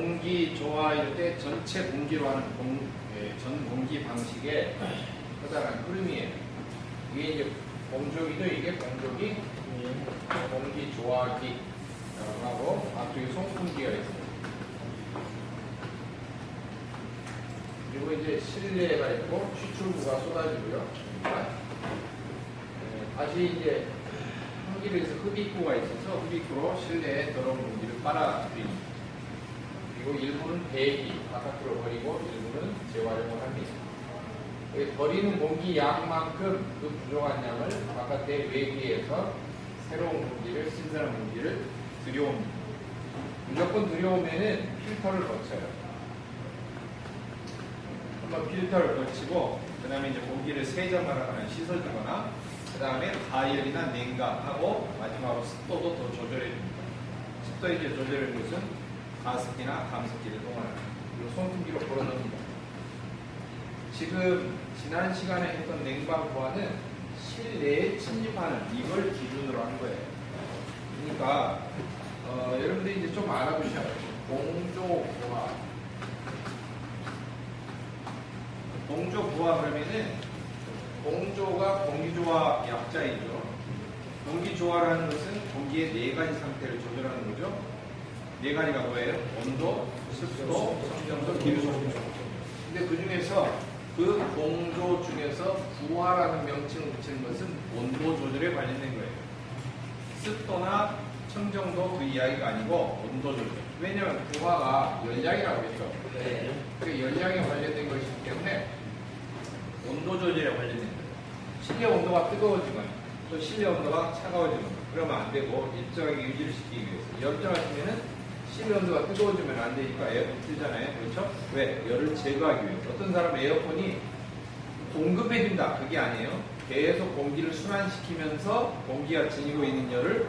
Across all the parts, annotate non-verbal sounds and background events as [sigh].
자, 공기 조화일 때 전체 공기로 하는 공, 예, 전 공기 방식의 커다란 흐름이에요. 이게 이제 공조기도 이게 공조기, 공기 조화기라고 하고 앞쪽에 송풍기가 있어요. 그리고 이제 실내가 있고 추출구가 쏟아지고요. 예, 다시 이제 환기에서 흡입구가 있어서 흡입구로 실내에 더러운 공기를 빨아들입니다. 그리고 일부는 배기 바깥으로 버리고 일부는 재활용을 합니다. 이 버리는 공기 양만큼 그 부족한 양을 바깥에 외기해서 새로운 공기를 신선한 공기를 들여옵니다. 무조건 들여오면은 필터를 거쳐요. 한번 필터를 거치고 그 다음에 이제 공기를 세정하거나 씻어주거나 그 다음에 가열이나 냉각하고 마지막으로 습도도 더 조절해줍니다. 습도 이제 조절하는 것은 가습기나 감습기를 동원합니다. 그리고 송풍기로 불어넣습니다. 지금 지난 시간에 했던 냉방 보안은 실내에 침입하는 이걸 기준으로 한 거예요. 그러니까 어, 여러분들이 이제 좀 알아두셔야 돼요. 공조 보안. 공조 부하 그러면은 공조가 공기조화 약자이죠. 공기조화라는 것은 공기의 네 가지 상태를 조절하는 거죠. 네 가지가 뭐예요? 온도, 습도, 성정도, 기류속도. 근데 그 중에서 그 공조 중에서 부하라는 명칭을 붙이는 것은 온도 조절에 관련된 거예요. 습도나 청정도 그 이야기가 아니고 온도 조절. 왜냐하면 부하가 열량이라고 했죠. 그 열량에 관련된 것이기 때문에 온도 조절에 관련된 거예요. 실내 온도가 뜨거워지거나 또 실내 온도가 차가워지거나 그러면 안 되고 일정하게 유지를 시키기 위해서 열정하시면은 실내 온도가 뜨거워지면 안 되니까 에어컨 틀잖아요. 그렇죠? 왜? 열을 제거하기 위해서. 어떤 사람은 에어컨이 공급해준다. 그게 아니에요. 계속 공기를 순환시키면서 공기가 지니고 있는 열을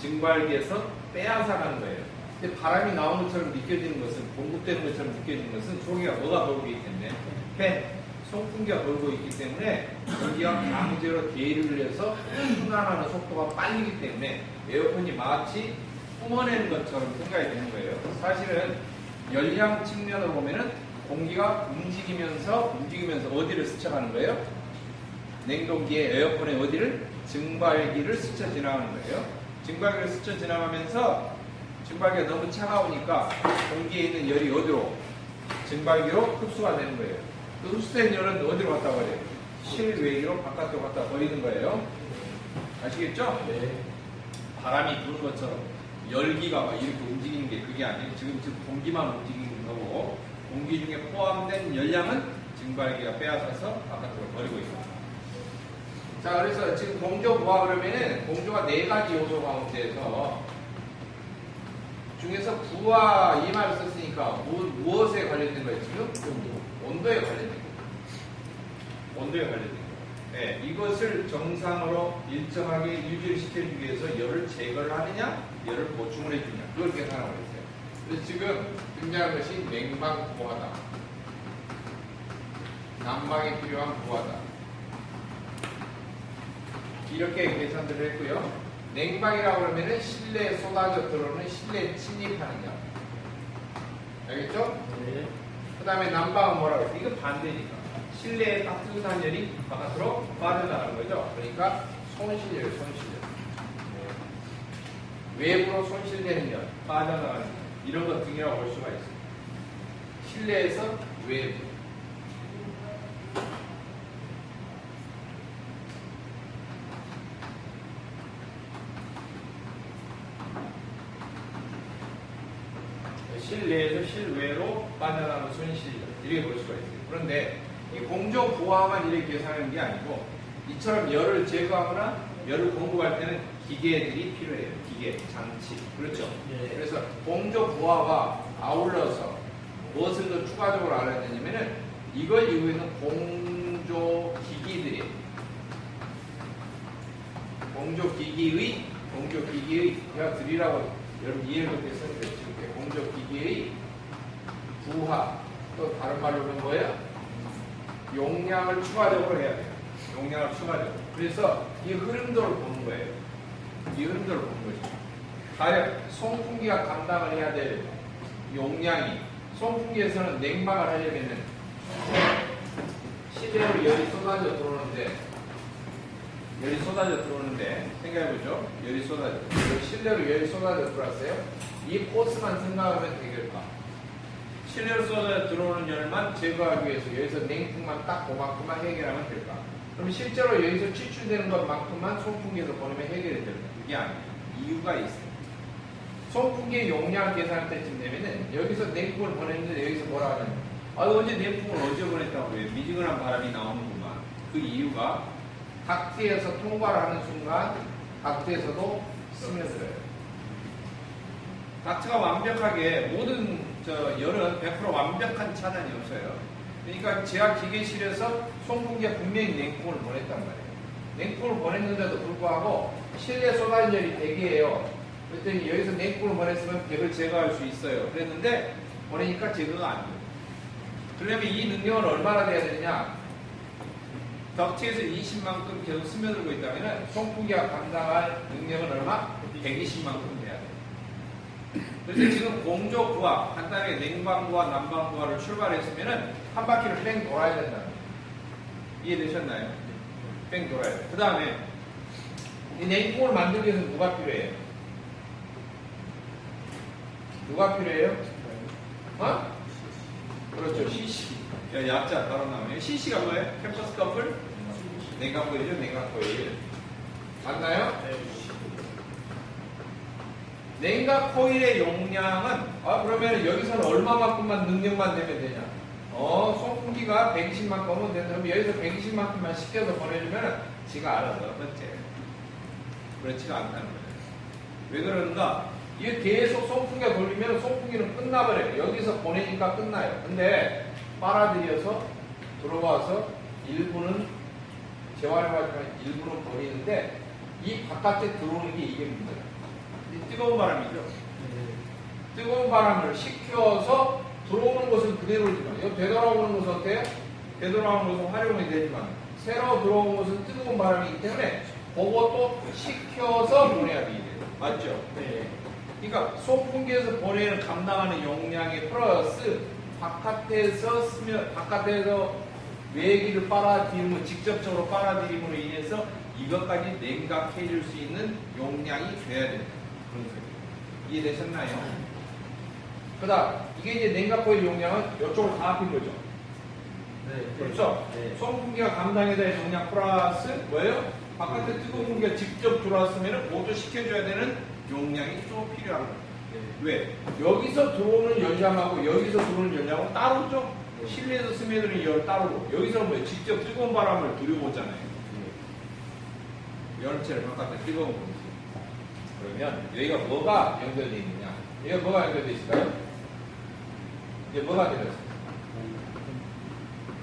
증발기에서 빼앗아가는 거예요. 근데 바람이 나오는 것처럼 느껴지는 것은 공급되는 것처럼 느껴지는 것은 소기가 뭐가 돌고 있기 때문에 팬, 송풍기가 돌고 있기 때문에 공기가 강제로 대류를 해서 순환하는 속도가 빠르기 때문에 에어컨이 마치 뿜어내는 것처럼 생각이 되는 거예요. 사실은 열량 측면으로 보면은 공기가 움직이면서 움직이면서 어디를 스쳐가는 거예요? 냉동기에 에어컨의 어디를 증발기를 스쳐 지나가는 거예요. 증발기를 스쳐 지나가면서 증발기가 너무 차가우니까 공기에 있는 열이 어디로 증발기로 흡수가 되는 거예요. 그 흡수된 열은 어디로 갔다 버려요? 실외기로 바깥으로 갖다 버리는 거예요. 아시겠죠? 네. 바람이 부는 것처럼 열기가 막 이렇게 움직이는 게 그게 아니에요. 지금 지금 공기만 움직이는 거고 공기 중에 포함된 열량은 증발기가 빼앗아서 바깥으로 버리고 있습니다. 자, 그래서 지금 공조 부하 그러면은 공조가 네 가지 요소 가운데서 중에서 부하 이 말을 썼으니까 무, 무엇에 관련된 거예요 지금? 온도에 관련된 거예요. 온도에 관련된 거예요. 네, 이것을 정상으로 일정하게 유지를 시켜주기 위해서 열을 제거를 하느냐, 열을 보충을 해주냐, 그걸 계산하고 있어요. 그래서 지금 등장한 것이 냉방 부하다. 난방에 필요한 부하다. 이렇게 계산들을 했고요. 냉방이라고 그러면은 실내에 쏟아져 들어오는 실내에 침입하는 양. 알겠죠? 네. 그 다음에 난방은 뭐라고 했어요? 이건 반대니까. 실내에 따뜻한 열이 바깥으로 빠져나가는 거죠. 그러니까 손실열, 손실열. 외부로 손실되는 열, 빠져나가는 열. 이런 것 등이라고 볼 수가 있어요. 실내에서 외부. 실내에서 실외로 빠져나가는 손실 이렇게 볼 수가 있어요. 그런데 이 공조 부하만 이렇게 계산하는 게 아니고 이처럼 열을 제거하거나 열을 공급할 때는 기계들이 필요해요. 기계, 장치. 그렇죠? 네. 그래서 공조 부하와 아울러서 무엇을 더 추가적으로 알아야 되냐면은 이걸 있는 공조 기기들이 공조 기기의 공조 기기의 제가 드리라고 여러분 이해를 못해서 그랬죠. 공조 기기의 부하 또 다른 말로 하는 거예요. 용량을 추가적으로 해야 돼요. 용량을 추가적으로. 그래서 이 흐름도를 보는 거예요. 이 흐름도를 보는 거죠. 가령 송풍기가 감당을 해야 될 용량이 송풍기에서는 냉방을 하려면은 실내로 열이 쏟아져 들어오는데 열이 쏟아져 들어오는데 생각해보죠. 열이 쏟아져 실내로 열이 쏟아져 들어왔어요. 이 코스만 생각하면 되겠다. 실내로 쏟아져 들어오는 열만 제거하기 위해서 여기서 냉풍만 딱 그만큼만 해결하면 될까? 그럼 실제로 여기서 추출되는 것만큼만 송풍기에서 보내면 해결이 될까? 그게 아니에요. 이유가 있어요. 송풍기의 용량 계산할 때쯤 되면은 여기서 냉풍을 보냈는데 여기서 뭐라 하냐면 아 어제 냉풍을 어제 보냈다고 왜 미지근한 바람이 나오는구만 그 이유가 닥트에서 통과를 하는 순간 닥트에서도 스며들어요 닥트가 완벽하게 모든 저 열은 100% 완벽한 차단이 없어요 그러니까 제약 기계실에서 송풍기가 분명히 냉풍을 보냈단 말이에요 냉풍을 보냈는데도 불구하고 실내 쏟아진 열이 대기해요 그랬더니 여기서 냉풍을 보냈으면 벽을 제거할 수 있어요. 그랬는데 보내니까 제거가 안 돼요. 그러면 이 능력은 얼마나 돼야 되느냐? 덕트에서 20만큼 계속 스며들고 있다면 송풍기가 감당할 능력은 얼마? 120만큼 돼야 돼요. 그래서 지금 공조 부하, 간단하게 냉방부와 난방부하를 출발했으면 한 바퀴를 뺑 돌아야 거예요. 이해되셨나요? 뺑 돌아야 돼요. 그 다음에 이 냉풍을 만들기 위해서 누가 필요해요? 누가 필요해요? 어? 그렇죠. CC. 야, 약자 따로 나오네요. CC가 뭐예요? 캠퍼스 커플? 냉각 코일이죠, 냉각 코일. 맞나요? 냉각 코일의 용량은, 아, 그러면 여기서는 얼마만큼만 능력만 내면 되냐? 어, 송풍기가 120만큼은 된다. 그럼 여기서 120만큼만 시켜서 보내주면 지가 알아서 번째. 그렇지가 않다는 거예요. 왜 그러는가? 이게 계속 송풍기가 돌리면 송풍기는 끝나버려요. 여기서 보내니까 끝나요. 근데 빨아들여서 들어와서 일부는 재활용하지만 일부는 버리는데 이 바깥에 들어오는 게 이게 문제예요. 이 뜨거운 바람이죠. 뜨거운 바람을 식혀서 들어오는 것은 그대로지만 이 되돌아오는 것은 어때요? 되돌아오는 것은 활용이 되지만 새로 들어온 것은 뜨거운 바람이기 때문에 그것도 식혀서 보내야 되게 돼요. 맞죠? 네. 그러니까 송풍기에서 보내는 감당하는 용량의 플러스 바깥에서 쓰면 바깥에서 외기를 빨아들이면 직접적으로 빨아들임으로 인해서 이것까지 냉각해 줄 수 있는 용량이 돼야 된다. 이해되셨나요? 그 다음 이게 이제 냉각코일 용량은 이쪽으로 다 합힌 거죠. 네. 그렇죠? 네. 송풍기가 감당해야 될 용량 플러스 뭐예요? 바깥에 뜨거운 공기가 직접 들어왔으면 보조시켜줘야 되는 용량이 또 필요한 거예요. 네. 왜? 여기서 들어오는 열량하고 여기서 들어오는 열량은 따로죠? 네. 실내에서 스며드는 열 따로고 여기서는 뭐예요? 직접 뜨거운 바람을 들여오잖아요. 열체를 바깥에 뜨거운 공기. 그러면 여기가 뭐가 연결되어 있느냐? 여기가 뭐가 연결되어 있을까요? 이제 뭐가 있어요?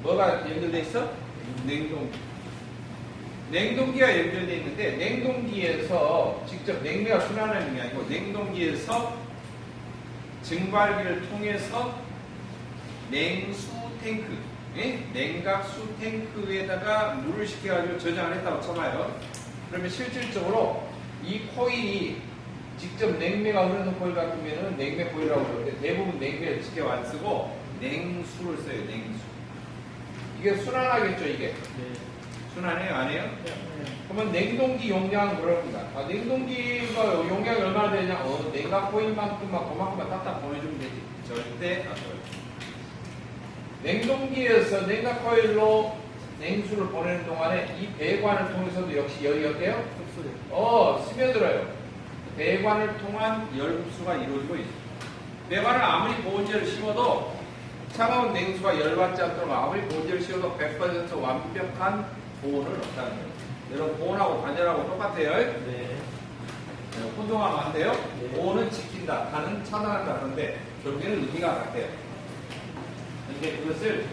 뭐가 연결되어 있어? 냉동기. 냉동기가 연결되어 있는데 냉동기에서 직접 냉매가 순환하는 게 아니고 냉동기에서 증발기를 통해서 냉수 탱크, 예? 냉각수 탱크에다가 물을 식혀가지고 저장을 했다고 쳐봐요. 그러면 실질적으로 이 코일이 직접 냉매가 흐르는 코일 같으면은 냉매 코일이라고 그러는데 대부분 냉매를 직접 안 쓰고 냉수를 써요, 냉수. 이게 순환하겠죠, 이게. 네. 순환해요, 안 해요? 네. 그러면 냉동기 용량은 그럽니다. 아, 냉동기가 용량이 얼마나 되냐? 어, 냉각 코일만큼만 그만큼만 딱딱 보내주면 되지. 절대 안 돼요. 냉동기에서 냉각 코일로 냉수를 보내는 동안에 이 배관을 통해서도 역시 열이 어때요? 어, 스며들어요. 배관을 통한 열 흡수가 이루어지고 있어요. 배관을 아무리 보온재를 씌워도 차가운 냉수가 열받지 않도록 아무리 보온재를 씌워도 100% 완벽한 보온은 없다는 거예요. 여러분 보온하고 단열하고 똑같아요. 네. 혼동하면 안 돼요. 네. 보온은 지킨다, 단은 차단한다. 그런데 결국에는 의미가 같아요. 근데 그것을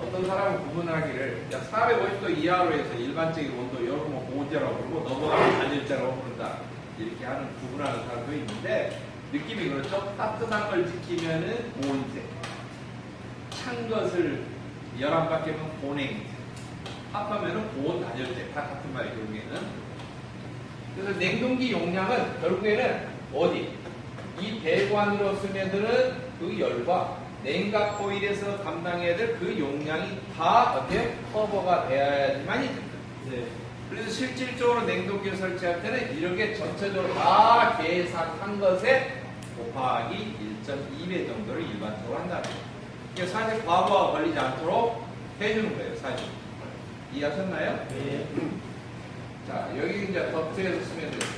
어떤 사람은 구분하기를 약 450도 이하로 해서 일반적인 온도 여름 뭐 보온재라고 부르고 넘어가면 단열재라고 부른다. 이렇게 하는 구분하는 사람도 있는데 느낌이 그렇죠. 따뜻한 걸 지키면은 보온재, 찬 것을 받게 하면 보냉재, 합하면은 보온 단열재 다 같은 말이에요. 결국에는. 그래서 냉동기 용량은 결국에는 어디? 이 배관으로 스며드는 그 열과 냉각 코일에서 감당해야 될 그 용량이 다 어때요? 커버가 되어야지만이 됩니다. 네. 그래서 실질적으로 냉동기를 설치할 때는 이렇게 전체적으로 다 계산한 것에 곱하기 1.2배 정도를 일반적으로 한다는 거예요. 사실 과부하가 걸리지 않도록 해주는 거예요, 사실. 이해하셨나요? 네. 자, 여기 이제 덕트에서 쓰면 돼요.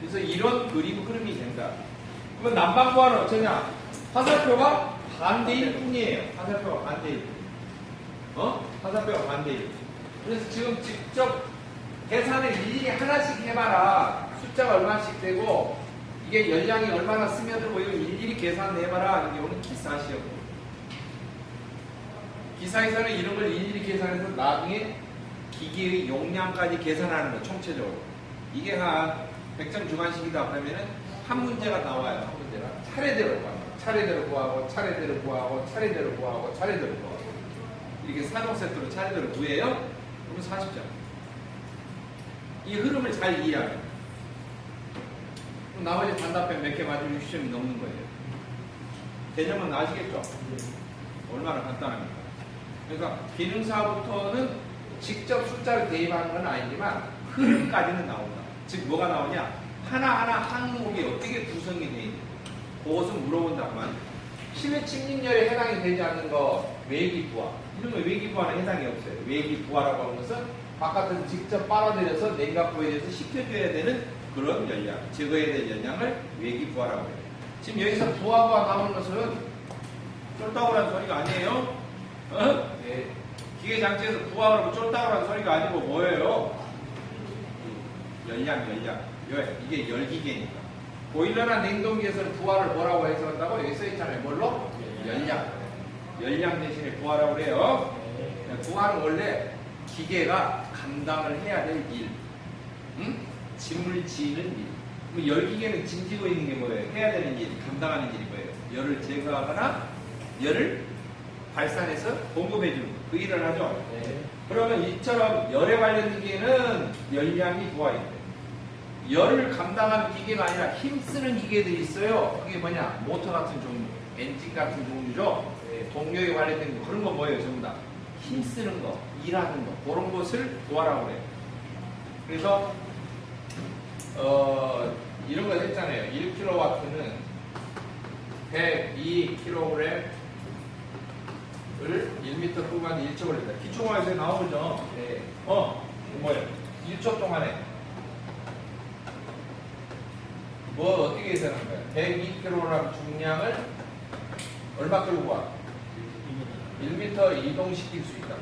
그래서 이런 그림 흐름이 된다. 그러면 난방보안은 어쩌냐? 화살표가 반대일 뿐이에요. 화살표가 반대일 뿐. 어? 화살표가 반대일 뿐. 그래서 지금 직접 계산을 일일이 하나씩 해봐라. 숫자가 얼마씩 되고 이게 열량이 얼마나 스며들고 이거 일일이 계산해봐라. 이런 경우는 기사 시험. 기사에서는 이런 걸 일일이 계산해서 나중에 기기의 용량까지 계산하는 거 총체적으로. 이게 한 100점 주관식이다 그러면은 한 문제가 나와요. 한 문제가 차례대로 구하고 차례대로 구하고 차례대로 구하고 차례대로 구하고 차례대로 구하고 이렇게 사종 세트로 차례대로 구해요. 그러면 40점. 이 흐름을 잘 이해하면 나머지 단답변 몇개 맞으면 60점이 넘는 거예요. 개념은 아시겠죠? 얼마나 간단합니까? 그러니까 기능사부터는 직접 숫자를 대입하는 건 아니지만 흐름까지는 나온다. 즉 뭐가 나오냐? 하나하나 항목이 어떻게 구성이 그것을 물어본단 말이야. 실내 침입열에 해당이 되지 않는 거 외기 부하 이런 거 외기 부하는 해당이 없어요. 외기 부하라고 하는 것은 바깥에서 직접 빨아들여서 냉각부에 대해서 식혀줘야 되는 그런 열량, 제거해야 될 열량을 외기 부하라고 해요. 지금 여기서 부하 부하 나오는 것은 쫄따구라는 소리가 아니에요. 어? 네. 기계 장치에서 부하라고 쫄따구라는 소리가 아니고 뭐예요? 열량, 열량. 왜? 이게 열기계니까. 보일러나 냉동기에서는 부하를 뭐라고 해석한다고? 여기 써있잖아요. 뭘로? 열량. 열량 대신에 부하라고 그래요. 부하는 원래 기계가 감당을 해야 될 일. 응? 짐을 지는 일. 그럼 열기계는 짐지고 있는 게 뭐예요? 해야 되는 일, 감당하는 일이 뭐예요? 열을 제거하거나 열을 발산해서 공급해 주는 거. 그 일을 하죠. 네. 그러면 이처럼 열에 관련된 기계는 열량이 부하인데 열을 감당하는 기계가 아니라 힘쓰는 기계들이 있어요. 그게 뭐냐? 모터 같은 종류, 엔진 같은 종류죠. 예, 동력에 관련된 거 그런 거 뭐예요? 전부 다 힘쓰는 거, 일하는 거 그런 것을 부하라고 그래요. 그래서 어, 이런 걸 했잖아요. 1kW는 102kg 을 1m 동안 1초 걸린다. 기초과에서 나오죠. 네. 어, 뭐예요? 1초 동안에 뭐 어떻게 계산하는 거야? 102kg 중량을 얼마 끌고 와? 1m 이동시킬 수 있다.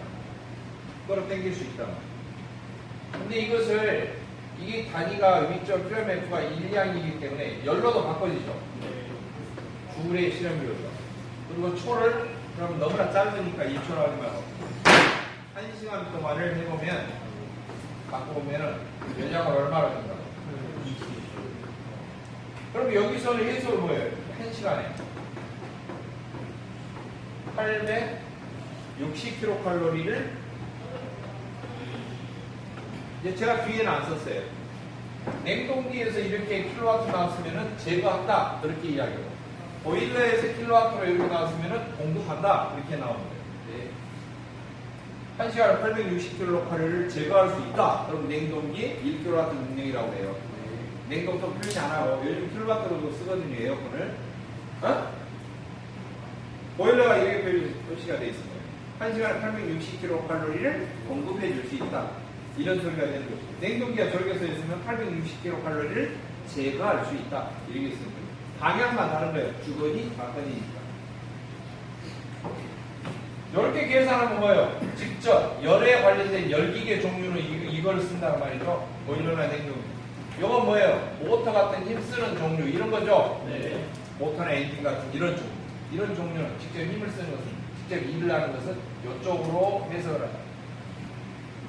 끌어당길 수 있다. 근데 이것을 이게 단위가 위점 킬로미터가 1량이기 때문에 열로도 바꿔지죠. 줄의 실험 비율로. 그리고 초를 그럼 너무나 짧으니까 2초로 하지 말고 1시간 동안을 해보면 바꿔보면은 연량을 얼마나 준다고 그럼 여기서는 해석을 뭐예요? 1시간에 860kcal를 이제 제가 뒤에는 안 썼어요. 냉동기에서 이렇게 킬로와트 나왔으면은 제거한다. 그렇게 이야기해요. 보일러에서 킬로와트로 이렇게 나왔으면은 공급한다. 이렇게 나오는 거예요. 네. 1시간에 860kcal를 제거할 수 있다. 그럼 냉동기 1kW 능력이라고 해요. 냉동도 표시 안 하고 요즘 킬로와트로도 쓰거든요. 에어컨을. 어? 보일러가 이렇게 표- 표시가 되어 있습니다. 1시간에 860kcal를 공급해 줄 수 있다. 이런 소리가 되는 거죠. 냉동기가 써 있으면 860kcal를 제거할 수 있다. 이렇게 쓰는 거예요. 방향만 다른 거예요. 주거니, 막거니니까. 이렇게 계산하면 뭐예요? 직접 열에 관련된 열기계 종류는 이, 이걸 쓴단 말이죠. 보일러나 냉동기. 이건 뭐예요? 모터 같은 힘쓰는 종류 이런 거죠. 네. 모터나 엔진 같은 이런 종류. 이런 종류는 직접 힘을 쓰는 것은 직접 일을 하는 것은 이쪽으로 해석을 한다.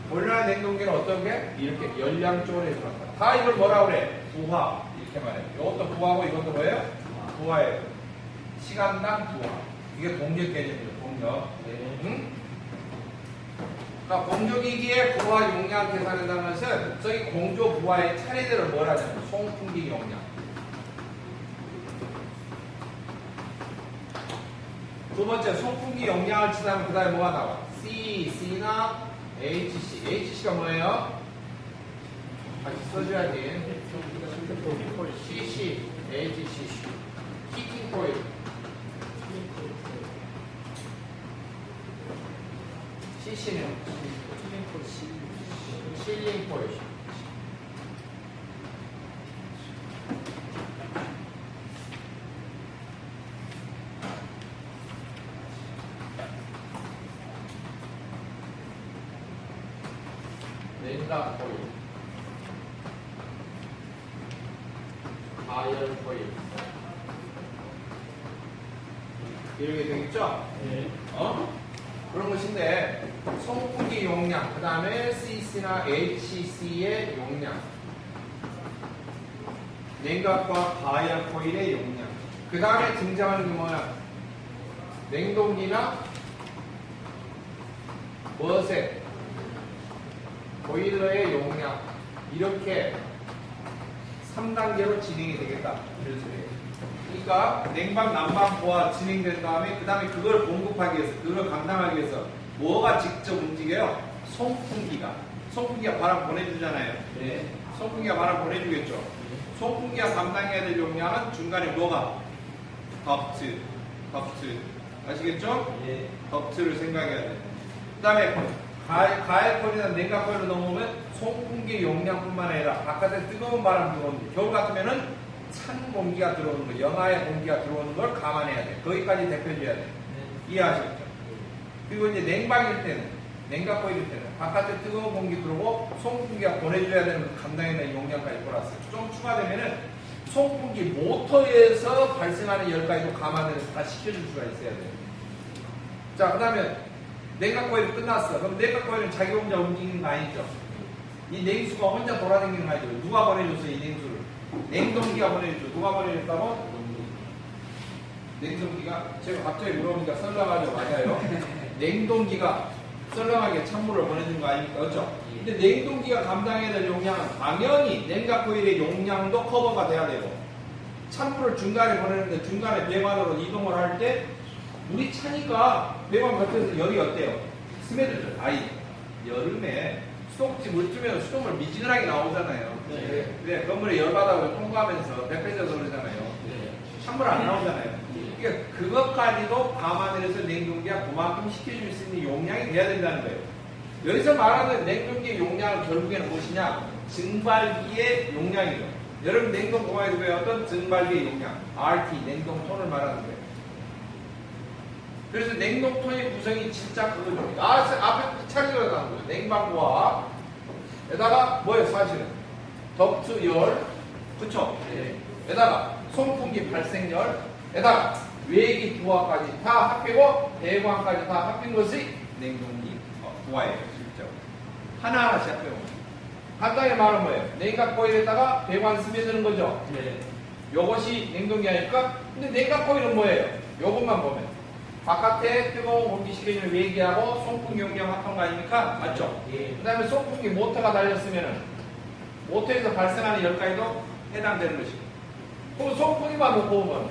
보일러나 냉동기는 어떤 게? 이렇게 열량 쪽으로 해석한다. 다 이걸 뭐라 그래? 부하. 이렇게 말해요. 이것도 부하고 이것도 뭐예요? 부하예요. 시간당 부하. 이게 동력 개념이죠. 동력. 네. 응? 그러니까 공조기기의 부하 용량 계산한다는 것은 저기 공조 부하의 차례대로 뭘 하냐면 송풍기 용량. 두 번째 송풍기 용량을 치자면 그 다음에 뭐가 나와? C, C나 HC. HC가 뭐예요? 같이 써줘야지. CC, HC, 히팅 코일. CC는 실링 코일. 냉각 코일. 가열 코일. 이렇게 되겠죠? 네. 어? 그런 것인데 송풍기 용량, 그 다음에 CC나 HC의 용량, 냉각과 가열 코일의 용량, 그 다음에 등장하는 게 뭐야? 냉동기나 무엇에 보일러의 용량 이렇게 3단계로 진행이 되겠다. 이런 소리예요. 그러니까 냉방 난방 보아 진행된 다음에 그 다음에 그걸 공급하기 위해서 그걸 감당하기 위해서 뭐가 직접 움직여요? 송풍기가 송풍기가 바람 보내주잖아요. 네. 송풍기가 바람 보내주겠죠. 송풍기가 감당해야 될 용량은 중간에 뭐가? 덕트, 덕트 아시겠죠? 예. 덕트를 생각해야 돼. 그 다음에 가열콜이나 냉각콜로 넘어오면 송풍기 용량뿐만 아니라 바깥에 뜨거운 바람 들어오는 거. 겨울 같으면은 찬 공기가 들어오는 거, 영하의 공기가 들어오는 걸 감안해야 돼. 거기까지 대표줘야 돼. 이해하시겠죠? 그리고 이제 냉방일 때는, 냉각코일일 때는 바깥에 뜨거운 공기 들어오고 송풍기가 보내줘야 되는 그 감당해야 용량까지 플러스. 좀 추가되면은 송풍기 모터에서 발생하는 열까지도 감안을 해서 다 시켜줄 수가 있어야 돼요. 자, 그 다음에 냉각코일이 끝났어. 그럼 냉각코일은 자기 혼자 움직이는 거 아니죠? 이 냉수가 혼자 돌아다니는 거 아니죠? 누가 보내줬어요, 이 냉수를? 냉동기가 보내줬죠. 누가 보내줬다고? 냉동기가 제가 갑자기 물어보니까 썰렁하죠. 맞아요. [laughs] 냉동기가 썰렁하게 찬물을 보내준 거 아닙니까? 그렇죠? 근데 냉동기가 감당해야 될 용량은 당연히 냉각코일의 용량도 커버가 돼야 되고 찬물을 중간에 보내는데 중간에 배관으로 이동을 할 때 물이 차니까 배관 겉에서 열이 어때요? 스며들죠. 아이 여름에 수도꼭지 물 뜨면 수돗물 미지근하게 나오잖아요. 네. 근데 건물에 열받아서 통과하면서 배빼져서 그러잖아요. 네. 찬물 안 나오잖아요. 그러니까 그것까지도 감안을 해서 냉동기가 그만큼 시켜줄 수 있는 용량이 돼야 된다는 거예요. 여기서 말하는 냉동기의 용량은 결국에는 무엇이냐? 증발기의 용량이죠. 여러분 냉동 공학에서 배웠던 증발기의 용량, RT, 냉동톤을 말하는 거예요. 그래서 냉동톤의 구성이 진짜 그거죠. 아, 앞에 차례가 나온 거죠. 냉방부와 에다가 뭐예요 사실은? 덕트 열, 그쵸? 네. 에다가 송풍기 발생열, 에다가 외기 부하까지 다 합히고 배관까지 다 합힌 것이 냉동기 어, 부하예요, 실제로. 하나하나씩 합해요. 간단히 말하면 뭐예요? 냉각 코일에다가 배관 스며드는 거죠. 네. 요것이 냉동기 아닐까? 근데 냉각 코일은 뭐예요? 요것만 보면 바깥에 뜨거운 공기 시켜주는 외기하고 송풍기 용량 합한 거 아닙니까? 맞죠? 예. 그 다음에 송풍기 모터가 달렸으면은 모터에서 발생하는 열까지도 해당되는 것이고 그럼 송풍기만 놓고 보면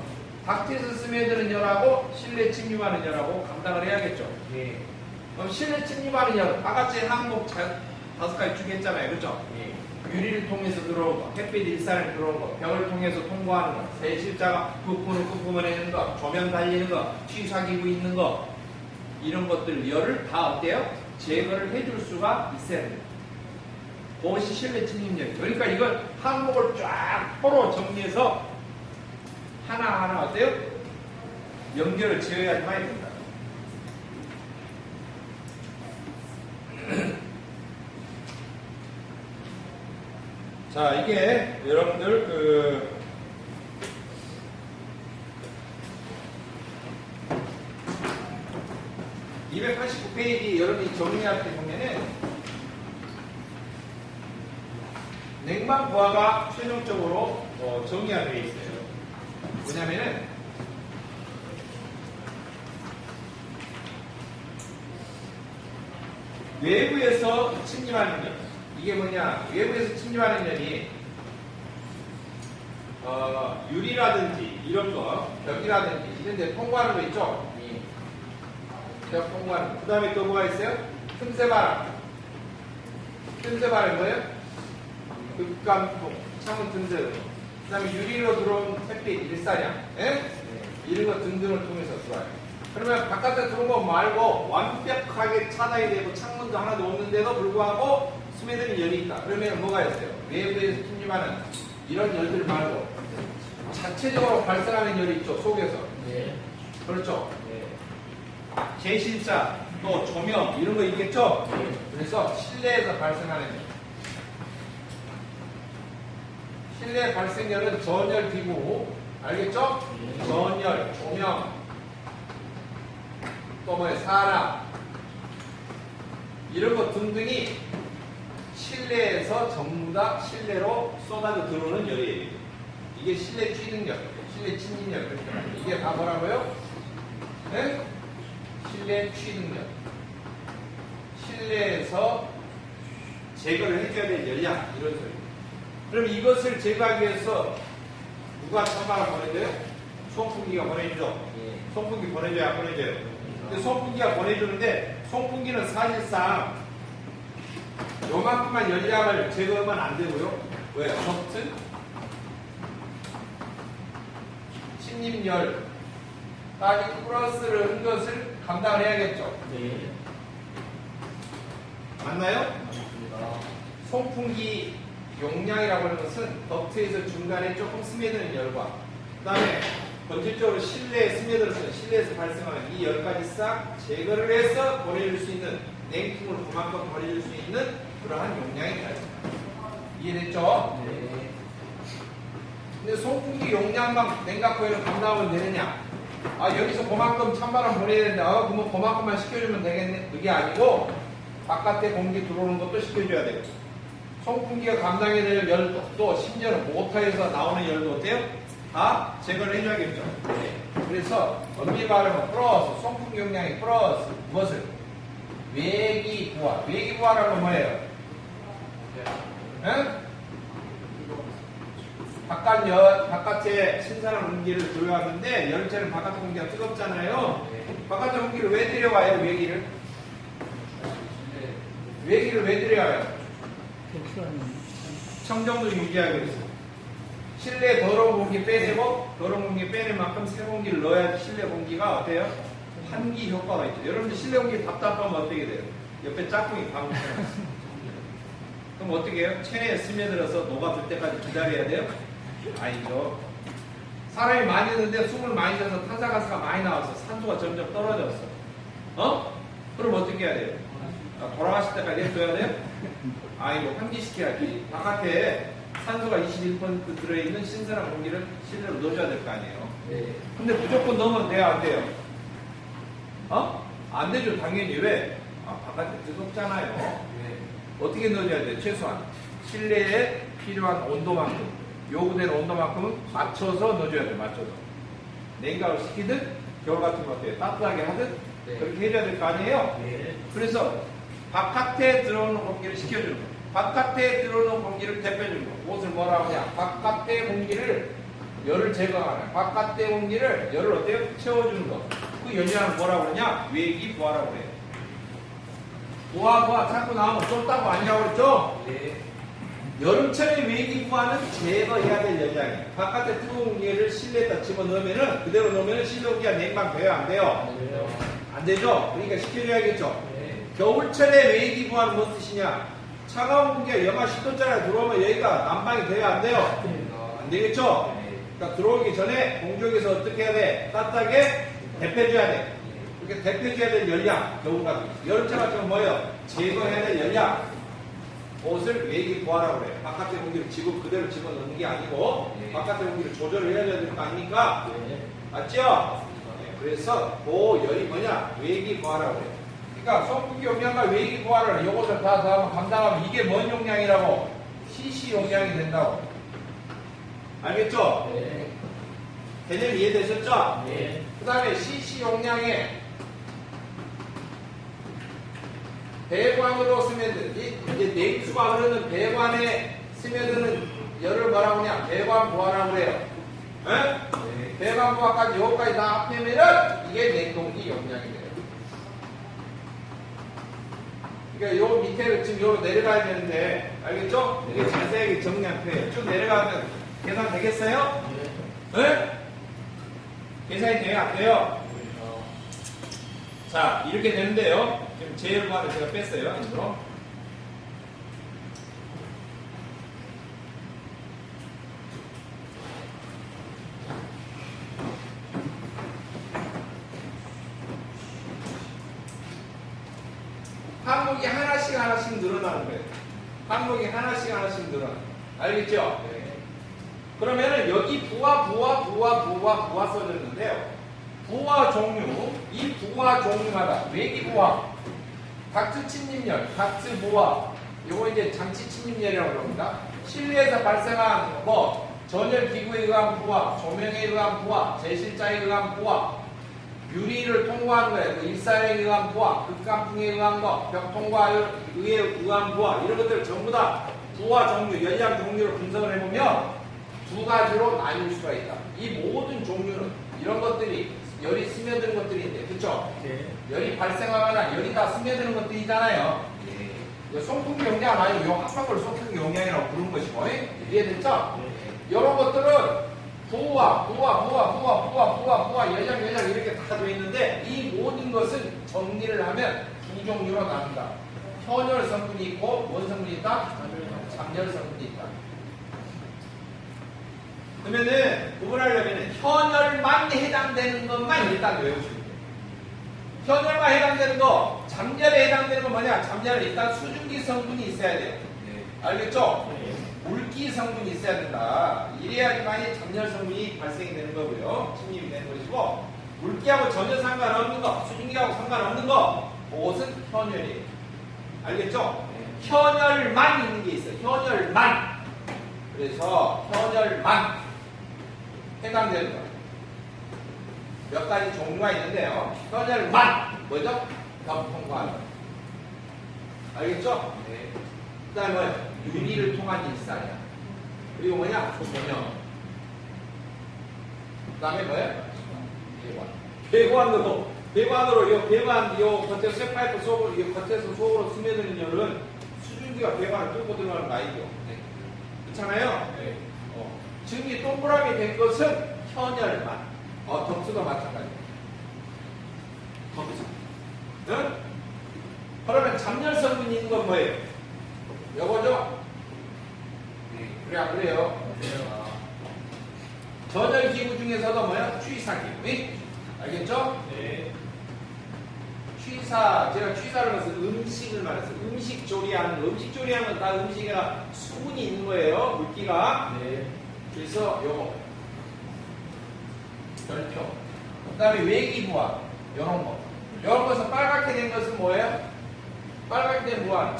닥트에서 스며드는 열하고 실내 침입하는 열하고 감당을 해야겠죠. 예. 그럼 실내 침입하는 열 아까지 항목 자- 다섯 가지 쭉 했잖아요. 그렇죠? 예. 유리를 통해서 들어온 거, 햇빛 일산을 들어온 거, 벽을 통해서 통과하는 거, 세실자가 부품을 부품을 거, 조명 달리는 거, 취사기구 있는 거 이런 것들 열을 다 어때요? 제거를 해줄 수가 있어야 돼요. 그것이 실내 침입력. 그러니까 이걸 항목을 쫙 포로 정리해서 하나하나 어때요? 연결을 지어야지만 됩니다. [clears throat] 자, 이게 여러분들 그 (289페이지) 여러분이 정리할 때 보면은 냉방 부하가 최종적으로 어, 정리가 되어 있어요. 뭐냐면은 외부에서 침입하는 열. 이게 뭐냐? 외부에서 침입하는 열이 어, 유리라든지 이런 거, 벽이라든지 이런 데 통과하는 거 있죠? 제가 통과하는 거. 그 다음에 또 뭐가 있어요? 틈새 바람. 틈새 바람이 뭐예요? 극감통, 창문 틈새. 그 다음에 유리로 들어온 햇빛, 일사량. 예? 이런 거 등등을 통해서 들어와요. 그러면 바깥에 들어온 거 말고 완벽하게 차단이 되고 창문도 하나도 없는데도 불구하고 스며드는 열이 있다. 그러면 뭐가 있어요? 외부에서 침입하는 이런 열들 말고 자체적으로 발생하는 열이 있죠, 속에서. 네. 그렇죠? 제신사, 또 조명 이런 거 있겠죠? 그래서 실내에서 발생하는 열. 실내 발생열은 전열 기구 알겠죠? 네. 전열, 조명, 또 뭐야 사람 이런 것 등등이 실내에서 전부 다 실내로 쏟아져 들어오는 열이에요. 이게 실내 취능열, 실내 그렇게 말해요. 이게 다 뭐라고요? 네? 실내 취능열. 실내에서 제거를 해줘야 될 열량 이런 소리. 그럼 이것을 제거하기 위해서 누가 천만을 보내줘요? 송풍기가 보내주죠. 송풍기 보내줘야 안 보내줘요. 근데 송풍기가 보내주는데 송풍기는 사실상 요만큼만 열량을 제거하면 안 되고요. 왜요? 덕트 침입열 까지 플러스를 한 것을 감당을 해야겠죠. 네. 맞나요? 맞습니다. 송풍기 용량이라고 하는 것은 덕트에서 중간에 조금 스며드는 열과 그 다음에 본질적으로 실내에 스며들어서 실내에서 발생하는 이 열까지 싹 제거를 해서 보내줄 수 있는 냉풍을 그만큼 보내줄 수 있는 그러한 용량이 되니다 이해됐죠? 네. 근데 송풍기 용량만 냉각고에는 감당하면 되느냐? 아 여기서 그만큼 찬바람 보내야 되는데 아 그러면 그만큼만 시켜주면 되겠네? 그게 아니고 바깥에 공기 들어오는 것도 시켜줘야 되고 송풍기가 감당해야 될 열도 또 심지어는 모터에서 나오는 열도 어때요? 다 제거를 해줘야겠죠. 그래서 엄밀히 말하면 플러스 송풍기 용량이 플러스 무엇을? 외기 부하 외기 부하라는 건 뭐예요? 응? 바깥 열, 바깥에 신선한 공기를 들여왔는데 열차는 바깥 공기가 뜨겁잖아요. 바깥 공기를 왜 들여와요? 외기를? 외기를 왜 들여와요? 청정도 유지하기 위해서. 실내 더러운 공기 빼내고 더러운 공기 빼낼 만큼 새 공기를 넣어야지 실내 공기가 어때요? 환기 효과가 있죠. 여러분들 실내 공기 답답하면 어떻게 돼요? 옆에 짝꿍이 방울 그럼 어떻게 해요? 체내에 스며들어서 녹아들 때까지 기다려야 돼요? 아니죠. 사람이 많이 있는데 숨을 많이 쉬어서 탄산가스가 많이 나와서 산소가 점점 떨어졌어. 어? 그럼 어떻게 해야 돼요? 아, 돌아가실 때까지 내둬야 돼요? 아이고 환기시켜야지. 바깥에 산소가 21% 들어있는 신선한 공기를 실내로 넣어줘야 될 거 아니에요. 네. 근데 무조건 넣으면 돼요, 안 돼요? 어? 안 되죠, 당연히. 왜? 아, 바깥에 뜨겁잖아요. 네. 어떻게 넣어줘야 돼요? 최소한. 실내에 필요한 온도만큼, 요구되는 온도만큼은 맞춰서 넣어줘야 돼요, 맞춰서. 냉각을 시키든, 겨울 같은 거 어때요? 따뜻하게 하든, 네. 그렇게 해줘야 될 거 아니에요? 네. 그래서 바깥에 들어오는 공기를 식혀주는 거. 바깥에 들어오는 공기를 대표주는 거. 그것을 뭐라고 하냐. 바깥의 공기를 열을 제거하는 바깥의 공기를 열을 어때요? 채워주는 거. 그 연량을 뭐라고 그러냐? 외기 부하라고 그래요. 부하 부하 자꾸 나오면 좁다고 아니라고 그랬죠? 네. 여름철에 외기 부하는 제거해야 될 연량이에요. 바깥에 뜨거운 공기를 실내에다 집어넣으면은 그대로 넣으면은 실내 공기가 냉방돼요? 안 돼요? 안 되죠? 그러니까 식혀줘야겠죠? 네. 겨울철에 외기 부하는 무슨 뜻이냐? 차가운 공기가 영하 10도짜리 들어오면 여기가 난방이 돼야 안 돼요? 안 되겠죠? 그러니까 들어오기 전에 공중에서 어떻게 해야 돼? 따뜻하게 데펴줘야 돼. 이렇게 데펴줘야 될 열량, 겨울 같은 거. 여름철 같은 건 뭐예요? 제거해야 될 열량. 옷을 외기 부하라고 그래요. 바깥의 공기를 집어 그대로 집어넣는 게 아니고 네. 바깥의 공기를 조절을 해야 될거 아닙니까? 네. 맞죠? 네, 그래서 그 열이 뭐냐? 외기 부하라고 해요. 그러니까 송풍기 용량과 외기 부하를 요것을 다 더하면 감당하면 이게 뭔 용량이라고? CC 용량이 된다고. 알겠죠? 네. 개념 이해되셨죠? 네. 그 다음에 CC 용량에 배관으로 스며든 이- 이제 냉수가 흐르는 배관에 스며드는 열을 뭐라고 하냐? 배관 부하라고 그래요. 에? 네. 배관 부하까지 여기까지 다 합하면은 이게 냉동기 용량이 돼요. 그러니까 요 밑에 지금 요로 내려가야 되는데 알겠죠? 이게 자세하게 정리한 표현이에요. 쭉 내려가면 계산 되겠어요? 네? 계산이 돼요? 안 돼요? 자 이렇게 되는데요. 지금 제일관을 제가 뺐어요. 인으로. 항목이 하나씩 하나씩 늘어나는 거예요. 하나씩 하나씩 늘어나. 알겠죠? 그러면은 여기 부와 부와 부와 부와 부와 써졌는데요. 부와 종류, 이 부와 종류마다 외기 부와, 각트 침입열, 각트 부와, 요거 이제 장치 침입열이라고 그럽니다. 실내에서 발생한 뭐 전열 기구에 의한 부와, 조명에 의한 부와, 제실자에 의한 부와, 유리를 통과한 거예요. 그 일사에 의한 부하, 극간풍에 의한 거, 벽 통과에 의한 부하, 이런 것들 전부 다 부하 종류, 연량 종류로 분석을 해보면 두 가지로 나뉠 수가 있다. 이 모든 종류는 이런 것들이 열이 스며드는 것들인데, 그쵸? 열이 발생하거나 열이 다 스며드는 것들이잖아요. 이거 송풍 용량 아니고 이 합성을 송풍 용량이라고 부르는 것이고, 예? 이해됐죠? 이런 것들은 부와 부와 부와 부와 부와 부와 부와 여장 여장 이렇게 다 되어 있는데 이 모든 것은 정리를 하면 두 종류로 나눈다. 현열 성분이 있고 뭔 성분이 있다? 잠열 성분이 있다. 그러면은 구분하려면 현열만 해당되는 것만 일단 외우시면 돼요. 현열만 해당되는 거, 잠열에 해당되는 건 뭐냐? 잠열은 일단 수증기 성분이 있어야 돼요. 알겠죠? 물기 성분이 있어야 된다. 이래야지만이 잠열 성분이 발생이 되는 거고요. 침입이 되는 것이고 물기하고 전혀 상관없는 거, 수증기하고 상관없는 거, 그것은 현열이에요. 알겠죠? 현열만 있는 게 있어요. 현열만. 그래서 현열만 해당되는 거. 몇 가지 종류가 있는데요. 현열만 뭐죠? 거. 알겠죠? 그 다음에? 유리를 통한 일사냐. 그리고 뭐냐? 조명. 그 다음에 뭐예요? 배관. 배관으로, 배관으로, 요 배관, 요 겉에 쇠파이프 속으로, 요 겉에서 속으로 스며드는 열은 수증기가 배관을 뚫고 들어가는 거 아니죠? 그렇잖아요? 어. 지금 이 동그라미 된 것은 현열만. 어, 덕수도 마찬가지예요. 덕수. 응? 그러면 잠열 성분이 있는 건 뭐예요? 요거죠? 그래 안 그래요? 전열 기구 중에서도 뭐야? 취사 기구. 예? 알겠죠? 취사, 제가 취사를 해서 음식을 말했어요. 음식 조리하는 거. 음식 조리하면 다 음식이나 수분이 있는 거예요. 물기가. 그래서 요거. 별표. 그 다음에 외기부화. 요런 거. 요런 것은 빨갛게 된 것은 뭐예요? 빨갛게 된 무한.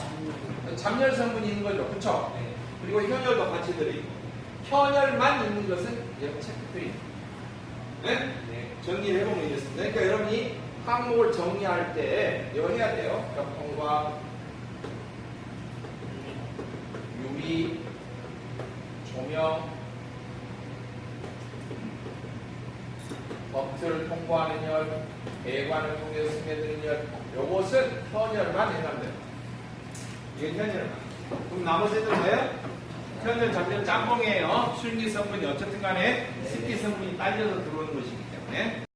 잠열 성분이 있는 거죠. 그쵸? 그리고 현열도 같이 들어있고. 현열만 있는 것은 이렇게 체크표입니다. 네? 정리를 해보면 이렇습니다. 그러니까 여러분이 항목을 정리할 때 이거 해야 돼요. 벽통과 유리, 조명, 버튼을 통과하는 열, 배관을 통해서 스며드는 열, 요것은 현열만 해당됩니다. 이게 현열만. 그럼 나머지는 뭐예요? 현열, 잠열, 짬뽕이에요. 술기 성분이 어쨌든 간에 습기 성분이 딸려서 들어오는 것이기 때문에.